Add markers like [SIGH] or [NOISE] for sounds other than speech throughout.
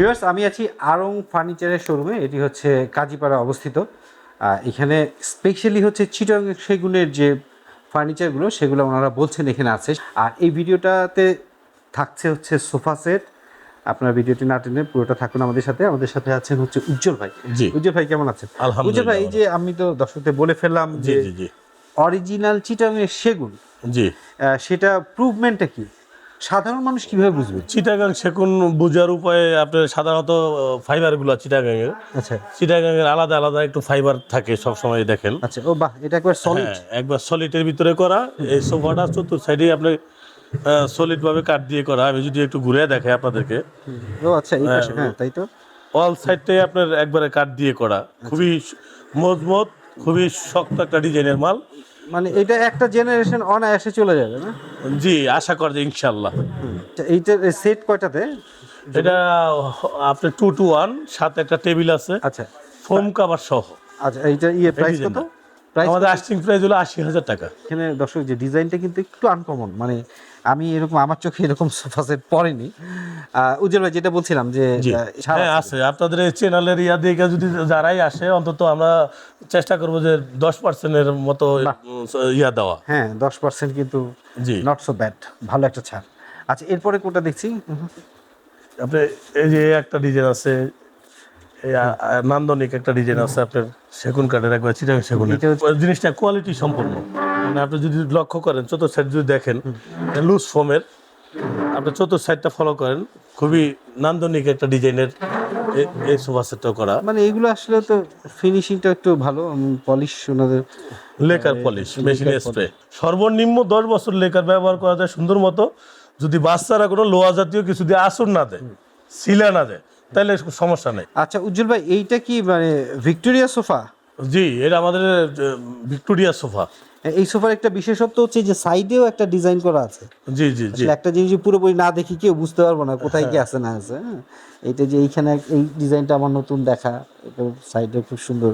Viewers আমি আছি আরং ফার্নিচারের শোরুমে এটি হচ্ছে কাজীপাড়া অবস্থিত। এখানে স্পেশালি হচ্ছে চিটং সেগুনের যে ফার্নিচারগুলো সেগুলো ওনারা বলছেন এখানে আছে। আর এই ভিডিওটাতে থাকছে হচ্ছে সোফা সেট। আপনার ভিডিওটি না টেনে পুরোটা থাকুন আমাদের সাথে। আমাদের সাথে আছেন হচ্ছে উজ্জ্বল ভাই। জি। উজ্জ্বল ভাই কেমন আছেন? উজ্জ্বল ভাই এই যে আমি তো দর্শকদের বলে ফেললাম যে অরিজিনাল চিটাংয়ের সেগুন জি। সেটা প্রুভমেন্টটা কি? সাধারণ মানুষ কীভাবে বুঝবে? চিটাগাং সেকুন বুঝার উপায়ে আপনার সাধারণত ফাইবারগুলো চিটাগাংয়ের আচ্ছা। চিটাগাংয়ের আলাদা আলাদা একটু ফাইবার থাকে সব সময় দেখেন। আচ্ছা ও বাহ এটা একবার সলিড হ্যাঁ একবার সলিডের ভিতরে করা এই সোফাটা চতুর্থ সাইডে আপনি সলিড ভাবে কাঠ দিয়ে করা। আমি যদি একটু ঘুরে দেখাই আপনাদেরকে। ও আচ্ছা এই পাশে হ্যাঁ তাই তো। অল সাইডটাই আপনার একবারে কাঠ দিয়ে করা। খুবই মজবুত খুবই শক্ত একটা ডিজাইনের মাল। মানে এটা একটা জেনারেশন অনায়াসে চলে যাবে না? জি আশা করা যায় ইনশাল্লাহ এইটা সেট কয়টাতে? এটা আপনার টু টু ওয়ান সাথে একটা টেবিল আছে। আচ্ছা। ফোম কাভার সহ। আচ্ছা এইটা ইয়ে প্রাইস কত? আমাদের আস্টিং প্রাইস হলো আশি হাজার টাকা। এখানে দর্শক যে ডিজাইনটা কিন্তু একটু আনকমন মানে আমি এরকম আমার চোখে এরকম সোফা সেট পড়েনি। উজ্জ্বল ভাই যেটা বলছিলাম যে হ্যাঁ আছে। আপনাদের চ্যানেলের ইয়া দিকে যদি যারাই আসে অন্তত আমরা চেষ্টা করব যে দশ পার্সেন্টের মতো ইয়া দেওয়া। হ্যাঁ দশ পার্সেন্ট কিন্তু জি। নট সো ব্যাড ভালো একটা ছাড়। আচ্ছা এরপরে কোনটা দেখছি? আপনি এই যে একটা ডিজাইন আছে নান্দনিক একটা ডিজাইন আছে আপনার সেগুন কাঠের একবার চিটাং সেগুনের ওই জিনিসটা কোয়ালিটি সম্পূর্ণ মানে আপনি যদি লক্ষ্য করেন চতুর্থ সাইড যদি দেখেন লুজ ফোমের আপনি চতুর্থ সাইডটা ফলো করেন খুবই নান্দনিক একটা ডিজাইনের এই সোফা সেটটা করা। মানে এগুলো আসলে তো ফিনিশিংটা একটু ভালো পলিশ ওনাদের লেকার পলিশ মেশিন স্প্রে সর্বনিম্ন দশ বছর লেকার ব্যবহার করা যায় সুন্দর মতো। যদি বাচ্চারা কোনো লোহা জাতীয় কিছু দিয়ে আসর না দেয় সিলা না দেয় তাহলে সমস্যা নেই। আচ্ছা উজ্জ্বল ভাই এইটা কি মানে ভিক্টোরিয়া সোফা? জি এটা আমাদের ভিক্টোরিয়া সোফা। এই সোফার একটা বিশেষত্ব হচ্ছে যে সাইডেও একটা ডিজাইন করা আছে। জি জি জি। একটা জিনিস পুরোপুরি না দেখি কেউ বুঝতে পারব না কোথায় কি আছে না আছে হ্যাঁ? এইটা যে এইখানে এই ডিজাইনটা আমার নতুন দেখা এটা সাইডে খুব সুন্দর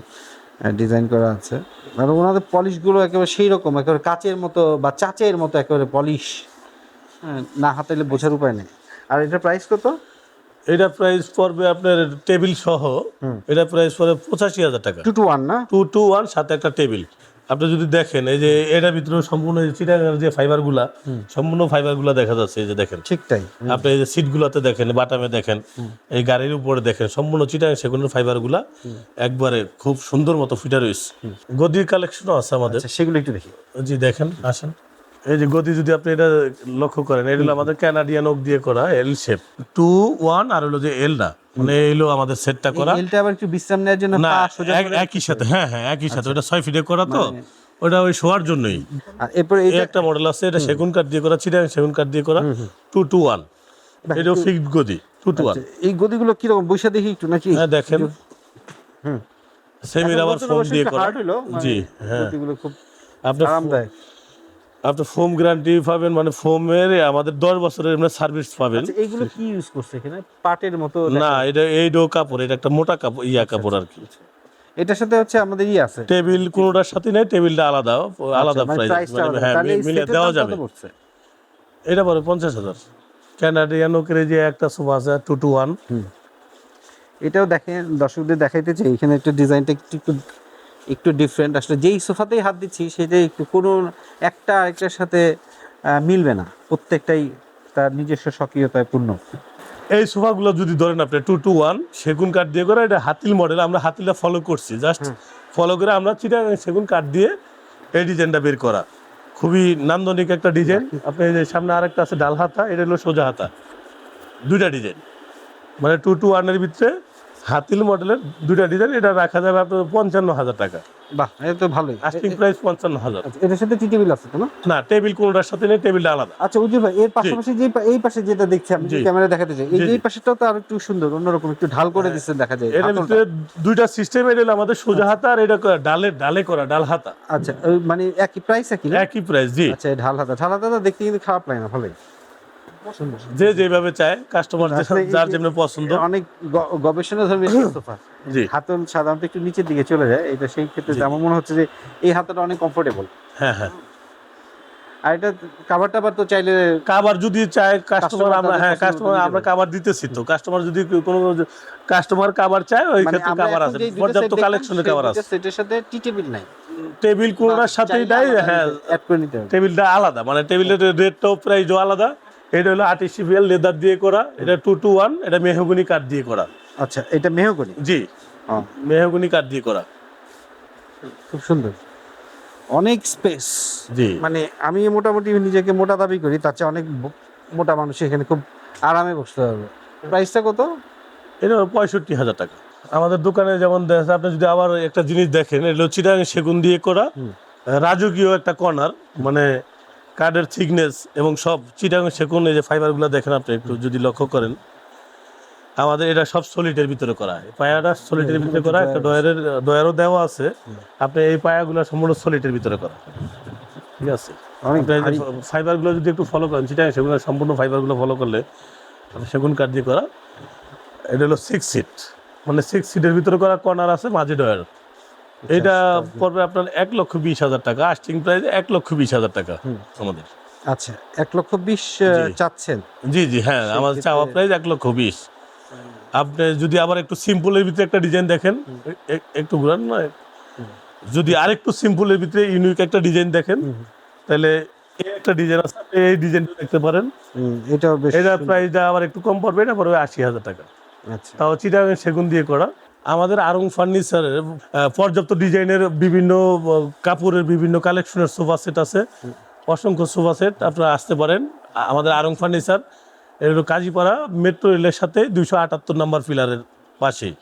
ডিজাইন করা আছে। আর ওনাদের পলিশগুলো একেবারে সেই রকম একেবারে কাচের মতো বা চাচের মতো একেবারে পলিশ না হাতাইলে বোঝার উপায় নেই। আর এটার প্রাইস কত? এটা প্রাইস পড়বে আপনার টেবিল সহ এটা প্রাইস পড়বে পঁচাশি হাজার টাকা। টু টু ওয়ান না? টু টু ওয়ান সাথে একটা টেবিল আপনি যদি দেখেন এই যে এটার ভিতরে সম্পূর্ণ চিটাগার যে ফাইবারগুলা সম্পূর্ণ ফাইবারগুলা দেখা যাচ্ছে এই যে দেখেন। ঠিক তাই। আপনি এই যে সিটগুলোতে দেখেন বাটামে দেখেন এই গাড়ির উপরে দেখেন সম্পূর্ণ চিটাং সেগুনের ফাইবারগুলা একবারে খুব সুন্দর মতো ফিটা রয়েছে। গদির কালেকশনও আছে আমাদের। আচ্ছা সেগুলো একটু দেখি। জি দেখেন আসেন। এই যে গদি যদি আপনি এটা লক্ষ্য করেন এটা হলো আমাদের ক্যানাডিয়ান ওক দিয়ে করা এল শেপ টু ওয়ান আর হলো যে এল না। মানে এই হলো আমাদের সেটটা করা। এলটা আবার একটু বিশ্রাম নেওয়ার জন্য না পা সোজা করে- একই সাথে হ্যাঁ হ্যাঁ একই সাথে। ওটা ছয় ফিটে করা তো। ওটা ওই শোয়ার জন্যই। আর এরপরে এই একটা মডেল আছে এটা সেগুন কাঠ দিয়ে করা চিটাং সেগুন কাঠ দিয়ে করা। টু টু ওয়ান এটাও ফিক্সড গদি টু টু ওয়ান এই গদিগুলো কীরকম? বৈশা দেখি একটু নাকি? হ্যাঁ দেখেন। হুম। সেমির আবার ফোম দিয়ে করা। জি হ্যাঁ। গদিগুলো খুব আপনার আরামদায়ক। আপনি ফোম গ্যারান্টি পাবেন মানে ফোমের আমাদের দশ বছরের এমনি সার্ভিস পাবেন। আচ্ছা এইগুলো কি ইউজ করছে এখানে? পাটের মতো না এটা এই ডো কাপড় এটা একটা মোটা কাপড় ইয়া কাপড় আর কি। এটার সাথে হচ্ছে আমাদের ই আছে? টেবিল কোনোটার সাথে নেই টেবিলটা আলাদা আলাদা মানে প্রাইস প্রাইসটা আলাদা। হ্যাঁ মিলে দেওয়া যাবে। এটা পরে পঞ্চাশ হাজার। ক্যানাডিয়ান ওকের যে একটা সোফা আছে টু টু ওয়ান এটাও দেখেন দর্শকদের দেখাইতে চাই এখানে একটা ডিজাইনটা একটু একটু ডিফারেন্ট আসলে যেই সোফাতেই হাত দিচ্ছি সেটাই একটু কোনো একটা আরেকটার সাথে মিলবে না। প্রত্যেকটাই তার নিজস্ব স্বকীয়তায় পূর্ণ। এই সোফাগুলো যদি ধরেন আপনি টু টু ওয়ান সেগুন কাঠ দিয়ে করা এটা হাতিল মডেল আমরা হাতিলটা ফলো করছি। জাস্ট ফলো করে আমরা চিটা সেগুন কাঠ দিয়ে এই ডিজাইনটা বের করা। খুবই নান্দনিক একটা ডিজাইন আপনি যে সামনে আরেকটা আছে ডাল হাতা এটা হলো সোজা হাতা। দুইটা ডিজাইন মানে টু টু ওয়ানের ভিতরে হাতিল মডেলের দুইটা ডিজাইন এটা রাখা যাবে আপনার পঞ্চান্ন হাজার টাকা। বাহ এটা তো ভালোই। আস্টিং প্রাইস পঞ্চান্ন হাজার। আচ্ছা, এটার সাথে টি টেবিল আছে তো না? না টেবিল কোনোটার সাথে নেই টেবিলটা আলাদা। আচ্ছা ভাই এর পাশাপাশি যে এই পাশে যেটা দেখছি আমি ক্যামেরা দেখাতে চাই এই এই পাশেটাও তো আর একটু সুন্দর অন্যরকম একটু ঢাল করে দিচ্ছে দেখা যায়। ভিতরে দুইটা সিস্টেম এটা আমাদের সোজা হাতা আর এটা করা- ডালে ডালে করা ডাল হাতা। আচ্ছা মানে একই প্রাইস একই না? একই প্রাইস জি। আচ্ছা ঢাল হাতা ঢাল হাতা দেখতে কিন্তু খারাপ লাগে না ভালোই। যে যেভাবে চায় কাস্টমার যার যেমনি পছন্দ। অনেক গবেষণা ধর্মী [COUGHS] সোফা জি। হাতল সাধারণত একটু নিচের দিকে চলে যায় এটা সেই ক্ষেত্রে আমার মনে হচ্ছে যে এই হাতাটা অনেক কমফোর্টেবল হ্যাঁ হ্যাঁ। আর এটা কাভার টাভার তো চাইলে কাবার যদি চায় কাস্টমার আমরা হ্যাঁ কাস্টমার আমরা কাবার দিতেছি তো। কাস্টমার যদি কোনো কাস্টমার কাবার চায় ওই মানে ক্ষেত্রে কাবার আছে। পর্যাপ্ত কালেকশনের দুইটা আছে। সেটের সাথে টি টেবিল নাই। টেবিল কোনোটার সাথেই নাই হ্যাঁ। টেবিলটা আলাদা মানে টেবিলের রেটটাও প্রাইসও আলাদা। এটা হলো আর্টিফিশিয়াল লেদার দিয়ে করা এটা টু টু ওয়ান এটা মেহগুনি কাঠ দিয়ে করা। আচ্ছা এটা মেহগনি? জি। মেহগুনি কাঠ দিয়ে করা। খুব সুন্দর। অনেক স্পেস জি। মানে আমি মোটামুটি নিজেকে মোটা দাবি করি তার চেয়ে অনেক মোটা মানুষ এখানে খুব আরামে বসতে পারবে। প্রাইসটা কত? এটা হলো পঁয়ষট্টি হাজার টাকা। আমাদের দোকানে যেমন দেখা যাচ্ছে, আপনি যদি আবার একটা জিনিস দেখেন এটা চিটাং সেগুন দিয়ে করা রাজকীয় একটা কর্নার মানে কার্ডের থিকনেস এবং সব চিটাং সেগুন এই যে ফাইবারগুলো দেখেন আপনি একটু যদি লক্ষ্য করেন আমাদের এটা সব সলিডের ভিতরে করা হয়। পায়াটা সলিডের ভিতরে করা একটা ডয়ারের ডয়ারও দেওয়া আছে। আপনি এই পায়াগুলো সম্পূর্ণ সলিডের ভিতরে করা ঠিক আছে? ফাইবারগুলো যদি একটু ফলো করেন চিটাং সেগুলো সম্পূর্ণ ফাইবারগুলো ফলো করলে সেগুন কাঠ দিয়ে করা এটা হলো সিক্স সিট মানে সিক্স সিটের ভিতরে করা কর্নার আছে মাঝে ডয়ার এটা পড়বে আপনার এক লক্ষ বিশ হাজার টাকা আস্টিং প্রাইস এক লক্ষ বিশ হাজার টাকা আমাদের। আচ্ছা এক লক্ষ বিশ চাচ্ছেন? জি জি হ্যাঁ আমাদের চাওয়া প্রাইস এক লক্ষ বিশ। আপনি যদি আবার একটু সিম্পলের ভিতরে একটা ডিজাইন দেখেন একটু ঘুরান না। যদি আরেকটু সিম্পলের ভিতরে ইউনিক একটা ডিজাইন দেখেন তাহলে এই একটা ডিজাইন আছে এই ডিজাইনটা দেখতে পারেন। এটা সুন্দর। প্রাইসটা আবার একটু কম পড়বে এটা পড়বে আশি হাজার টাকা। আচ্ছা। তাও চিটাগাং সেগুন দিয়ে করা। আমাদের আরং ফার্নিচারের পর্যাপ্ত ডিজাইনের বিভিন্ন কাপড়ের বিভিন্ন কালেকশনের সোফা সেট আছে। অসংখ্য সোফা সেট আপনারা আসতে পারেন। আমাদের আরং ফার্নিচার এর কাজীপাড়া মেট্রো রেলের সাথে দুইশো আটাত্তর নম্বর ফিলারের পাশেই।